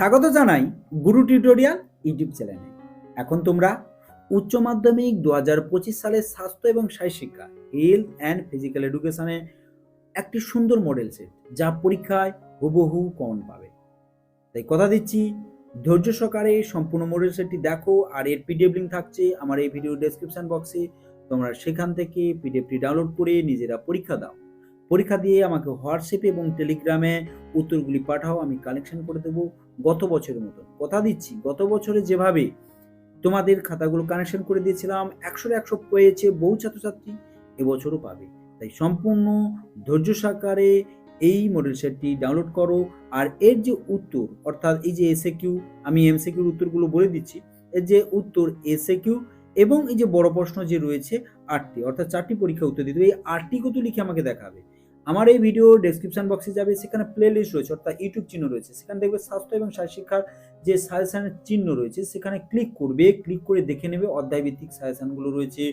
স্বাগত জানাই গুরু tutorial YouTube চ্যানেলে। এখন তোমরা উচ্চ মাধ্যমিক দু হাজার পঁচিশ সালের স্বাস্থ্য এবং শিক্ষা হেলথ অ্যান্ড ফিজিক্যাল এডুকেশনে একটি সুন্দর মডেল সেট যা পরীক্ষায় হুবহু কমন পাবে। তাই কথা দিচ্ছি, ধৈর্য সহকারে সম্পূর্ণ মডেল সেটটি দেখো, আর এর পিডিএফ লিঙ্ক থাকছে আমার এই ভিডিও ডেসক্রিপশন বক্সে তোমরা সেখান থেকে পিডিএফটি ডাউনলোড করে নিজেরা পরীক্ষা দাও। পরীক্ষা দিয়ে আমাকে হোয়াটসঅ্যাপে এবং টেলিগ্রামে উত্তরগুলি পাঠাও, আমি কালেকশন করে দেবো গত বছরের মতো কথা দিচ্ছি, গত বছরে যেভাবে তোমাদের খাতাগুলো কানেকশন করে দিয়েছিলাম, একশোর একশো পেয়েছে বহু ছাত্রছাত্রী, এবছরও পাবে। তাই সম্পূর্ণ ধৈর্য সাকারে এই মডেল সেটটি ডাউনলোড করো। আর এর যে উত্তর, অর্থাৎ এই যে এসএ কিউ আমি এমসে কিউর উত্তরগুলো বলে দিচ্ছি, এর যে উত্তর এসএ কিউ এবং এই যে বড় প্রশ্ন যে রয়েছে, আটটি, অর্থাৎ চারটি পরীক্ষা উত্তর দিতে। এই আটটি কত লিখে আমাকে দেখাবে? আমার এই ভিডিও ডেসক্রিপশন বক্সে যাবে, সেখানে প্লে লিস্ট রয়েছে, অর্থাৎ ইউটিউব চিহ্ন রয়েছে। সেখানে দেখবে স্বাস্থ্য এবং শিক্ষার যে সাজেশনের চিহ্ন রয়েছে, সেখানে ক্লিক করবে ক্লিক করে দেখে নেবে অধ্যায় ভিত্তিক সাজেশনগুলো রয়েছে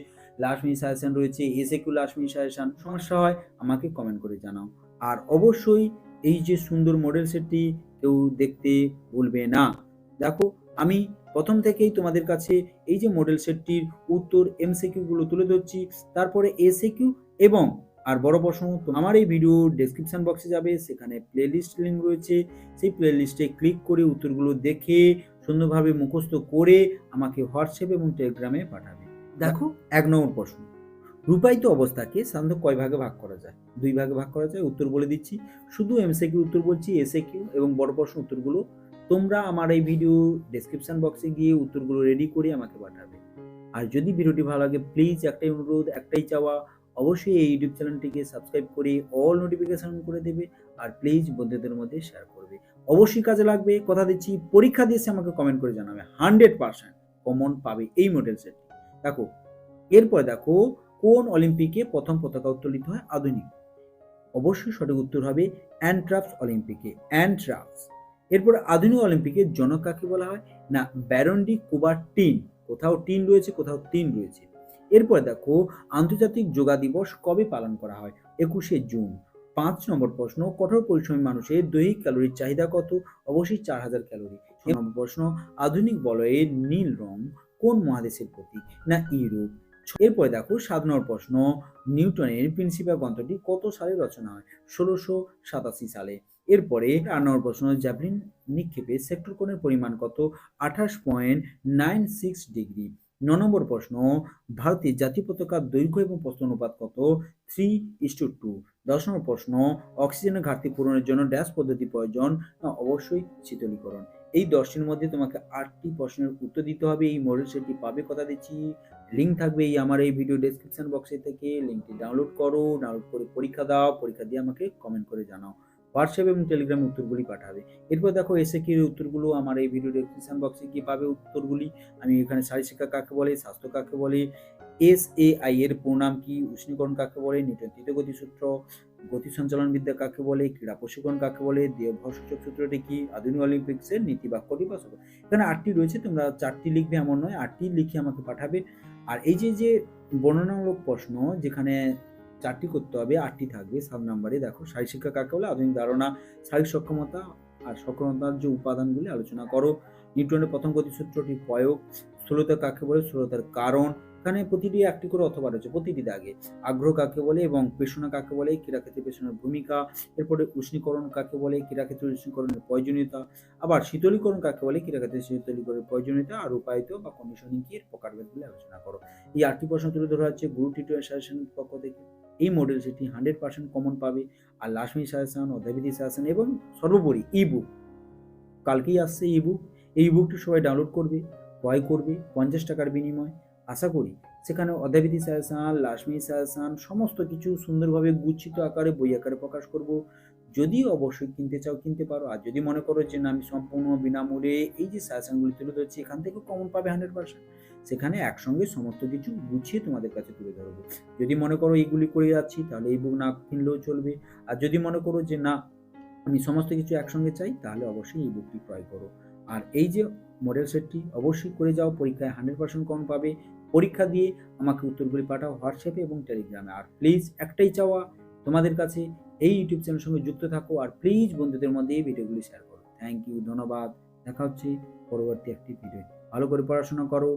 লাস্ট মিনিট সাজেশন রয়েছে এসে কিউ লাস্ট সাজেশন সমস্যা হয়, আমাকে কমেন্ট করে জানাও। আর অবশ্যই এই যে সুন্দর মডেল সেটটি কেউ দেখতে ভুলবে না। দেখো, আমি প্রথম থেকেই তোমাদের কাছে এই যে মডেল সেটটির উত্তর এমসিকিউগুলো তুলে ধরছি, তারপরে এসিকিউ এবং আর বড় প্রশ্ন আমার এই ভিডিও ডেসক্রিপশন বক্সে যাবে, সেখানে প্লেলিস্ট লিঙ্ক রয়েছে। সেই প্লেলিস্টে ক্লিক করে উত্তরগুলো দেখে, সুন্দরভাবে মুখস্থ করে আমাকে হোয়াটসঅ্যাপ এবং টেলিগ্রামে পাঠাবে। দেখো, এক নম্বর প্রশ্ন। রূপায়িত অবস্থাকে সাধারণত কয় ভাগে ভাগ করা যায়? দুই ভাগে ভাগ করা যায়, উত্তর বলে দিচ্ছি। শুধু এমসে কিউ উত্তর বলছি এসএকিউ এবং বড় প্রশ্ন উত্তরগুলো। তোমরা আমার এই ভিডিও ডেসক্রিপশন বক্সে গিয়ে উত্তরগুলো রেডি করে আমাকে পাঠাবে। আর যদি ভিডিওটি ভালো লাগে প্লিজ একটাই অনুরোধ, একটাই চাওয়া অবশ্যই এই ইউটিউব চ্যানেলটিকে সাবস্ক্রাইব করে অল নোটিফিকেশন করে দেবে আর প্লিজ বন্ধুদের মধ্যে শেয়ার করবে। অবশ্যই কাজে লাগবে, কথা দিচ্ছি, পরীক্ষা দিয়েছে আমাকে কমেন্ট করে জানাবে। হান্ড্রেড পার্সেন্ট কমন পাবে এই মডেল সেটটি দেখো, এরপর দেখো, কোন অলিম্পিকে প্রথম পতাকা উত্তোলিত হয়? আধুনিক। অবশ্যই সঠিক উত্তর হবে অ্যান্ট্রাপস অলিম্পিকে অ্যান্ট্রাপস এরপর আধুনিক অলিম্পিকে জনক কাকে বলা হয়? না ব্যারন্ডি কুবার টিন কোথাও টিন রয়েছে, কোথাও তিন রয়েছে। এরপর দেখো, আন্তর্জাতিক যোগা দিবস কবে পালন করা হয়? একুশে জুন। পাঁচ নম্বর প্রশ্ন, কঠোর পরিশ্রমী মানুষের দৈহিক ক্যালোরির চাহিদা কত? অবশ্যই চার হাজার ক্যালোরি। নম্বর প্রশ্ন, আধুনিক বলয়ের নীল রং কোন মহাদেশের প্রতীক না ইউরোপ? এরপরে দেখো, সাত নম্বর প্রশ্ন, নিউটনের প্রিন্সিপাল গ্রন্থটি কত সালে রচনা হয়? ষোলোশো সাতাশি সালে। এরপরে আট নম্বর প্রশ্ন, জ্যাভলিন নিক্ষেপে সেক্টর কোণের পরিমাণ কত? আঠাশ পয়েন্ট নাইন সিক্স ডিগ্রি। ন নম্বর প্রশ্ন, ভারতের জাতীয় পতাকার দৈর্ঘ্য এবং প্রস্থ অনুপাত কত? থ্রি ইস টু টু দশ নম্বর প্রশ্ন, অক্সিজেনের ঘাটতি পূরণের জন্য ড্যাশ পদ্ধতি প্রয়োজন? অবশ্যই শীতলীকরণ। এই দশটির মধ্যে তোমাকে আটটি প্রশ্নের উত্তর দিতে হবে। এই মডেল সেটটি পাবে কথা দিচ্ছি লিঙ্ক থাকবে এই আমার এই ভিডিও ডেসক্রিপশন বক্সে থেকে। লিঙ্কটি ডাউনলোড করো ডাউনলোড করে পরীক্ষা দাও। পরীক্ষা দিয়ে আমাকে কমেন্ট করে জানাও। হোয়াটসঅ্যাপ এবং টেলিগ্রামে উত্তরগুলি পাঠাবে। এরপর দেখো এসে কি উত্তরগুলো, আমার এই ভিডিও ডেসক্রিপশন বক্সে গিয়ে পাবে উত্তরগুলি। আমি এখানে শিক্ষা কাকে বলে, স্বাস্থ্য কাকে বলে এস এ আই এর প্রণাম কি, উষ্ণীকরণ কাকে বলে নিউটন তৃতীয় গতি সূত্র, গতি সঞ্চালন বিদ্যা কাকে বলে, ক্রীড়া প্রশিক্ষণ কাকে বলে দেহভসূচক সূত্রটি কি, আধুনিক অলিম্পিক্সের নীতি বাক্যটি বা সূত্র। এখানে আটটি রয়েছে, তোমরা চারটি লিখবে, এমন নয়, আটটি লিখে আমাকে পাঠাবে। আর এই যে যে বর্ণনামূলক প্রশ্ন, যেখানে চারটি করতে হবে, আটটি থাকবে সাত নম্বরে দেখো শারীর শিক্ষা কাকে বলে? আধুনিক ধারণা, শারীরিক সক্ষমতা আর সক্ষমতার যে উপাদানগুলি আলোচনা করো। নিউটনের প্রথম গতিসূত্রটি প্রয়োগ, স্থূলতা কাকে বলে? স্থূলতার কারণ। এখানে প্রতিটি একটি করে অথবা রয়েছে, প্রতিটি দাগে। আগ্রহ কাকে বলে? এবং পেশনা কাকে বলে? ক্রীড়াক্ষেত্রে পেশনের ভূমিকা। এরপরে উষ্ণীকরণ কাকে বলে? ক্রীড়াক্ষেত্রে উষ্ণীকরণের প্রয়োজনীয়তা। আবার শীতলীকরণ কাকে বলে? ক্রীড়াক্ষেত্রে শীতলীকরণের প্রয়োজনীয়তা আর উপায়িত বা কন্ডিশনিং কি এর প্রকারভেদগুলি আলোচনা করো। এই আটটি প্রশ্ন তুলে ধরা হচ্ছে। গুরু টিটোর সাজেশনের পক্ষ থেকে। এই মডেল সেটি হান্ড্রেড পার্সেন্ট কমন পাবে। আর লাশমি সাহসান ও অধ্যাবিধি সাহসান এবং সর্বোপরি ই বুক কালকেই আসছে ই বুক এই বুকটি সবাই ডাউনলোড করবে, ক্রয় করবে পঞ্চাশ টাকার বিনিময়। আশা করি সেখানে অধ্যাবিধি লাস্ট মিনিট সাজেশন সমস্ত কিছু সুন্দরভাবে গুচ্ছিত আকারে, বই আকারে প্রকাশ করব। যদি অবশ্যই কিনতে চাও, কিনতে পারো। আর যদি মনে করো যে না, আমি সম্পূর্ণ বিনামূল্যে এই যে সাজেশনগুলি তুলে ধরছি, এখান থেকে কমন পাবে হান্ড্রেড পার্সেন্ট সেখানে একসঙ্গে সমস্ত কিছু গুছিয়ে তোমাদের কাছে তুলে ধরবো। যদি মনে করো এইগুলি করে যাচ্ছি, তাহলে এই বুক না কিনলেও চলবে। আর যদি মনে করো যে না, আমি সমস্ত কিছু একসঙ্গে চাই, তাহলে অবশ্যই এই বুকটি ক্রয় করো। আর এই যে মডেল সেটটি অবশ্যই করে যাও, পরীক্ষায় হান্ড্রেড পার্সেন্ট কম পাবে। পরীক্ষা দিয়ে আমাকে উত্তরগুলি পাঠাও হোয়াটসঅ্যাপে এবং টেলিগ্রামে। আর প্লিজ একটাই চাওয়া, তোমাদের কাছে এই ইউটিউব চ্যানেলের সঙ্গে যুক্ত থাকো আর প্লিজ বন্ধুদের মধ্যে এই ভিডিওগুলি শেয়ার করো। থ্যাংক ইউ ধন্যবাদ। দেখা হচ্ছে পরবর্তী একটি ভিডিও ভালো করে পড়াশোনা করো।